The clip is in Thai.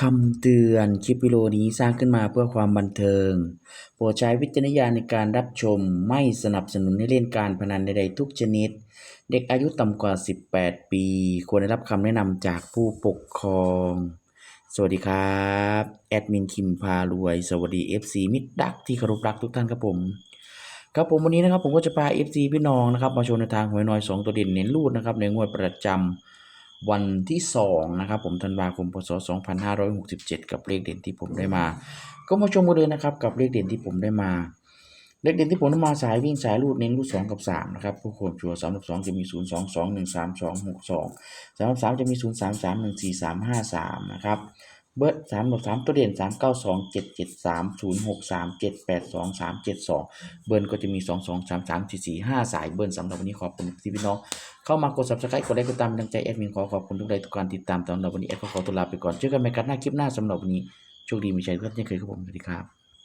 คำเตือนคลิปวิดีโอนี้สร้างขึ้นมาเพื่อความบันเทิง โปรดใช้วิจารณญาณในการรับชมไม่สนับสนุนให้เล่นการพนันใดๆทุกชนิด เด็กอายุต่ำกว่า 18 ปี ควรได้รับคำแนะนำจากผู้ปกครอง สวัสดีครับ แอดมินคิมพารวย สวัสดี FC มิตรดักที่เคารพรักทุกท่านครับผม ครับผมวันนี้นะครับผมก็จะพา FC พี่น้องนะครับมาชมในทางหวยน้อย 2 ตัวเด่นเน้นรูดนะครับในงวดประจำ วันที่2นะครับผมธันวาคมพศ 2567 กับเลขเด่นที่ผมได้มา ก็มาชมกันเลยนะครับกับเลขเด่นที่ผมได้มา เลขเด่นที่ผมได้มาสายวิ่งสายรูดเน้นรูด2 กับ 3 นะครับผู้คนชัวร์3กับ2จะมี 0 2 2 1 3 2 6 2 3กับ3จะมี 0 3 3 1 4 3 5 3 นะครับ เบิร์ดสามกับสามตัวเด่นสามเก้าสองเจ็ดเจ็ดสามศูนย์หกสามเจ็ดแปดสองสามเจ็ดสองเบิร์นก็จะมีสองสองสามสามสี่สี่ห้าสายเบิร์นสำหรับวันนี้ขอบคุณที่พี่น้อง เข้ามากด subscribe กดไลค์กดตามดังใจแอดมินขอขอบคุณทุกไลค์ทุกการติดตามสำหรับวันนี้แอดก็ขอตัวลาไปก่อนเจอกันใหม่กันหน้าคลิปหน้าสำหรับวันนี้โชคดีมีชัยทุกท่านเช่นเคยครับผมสวัสดีครับ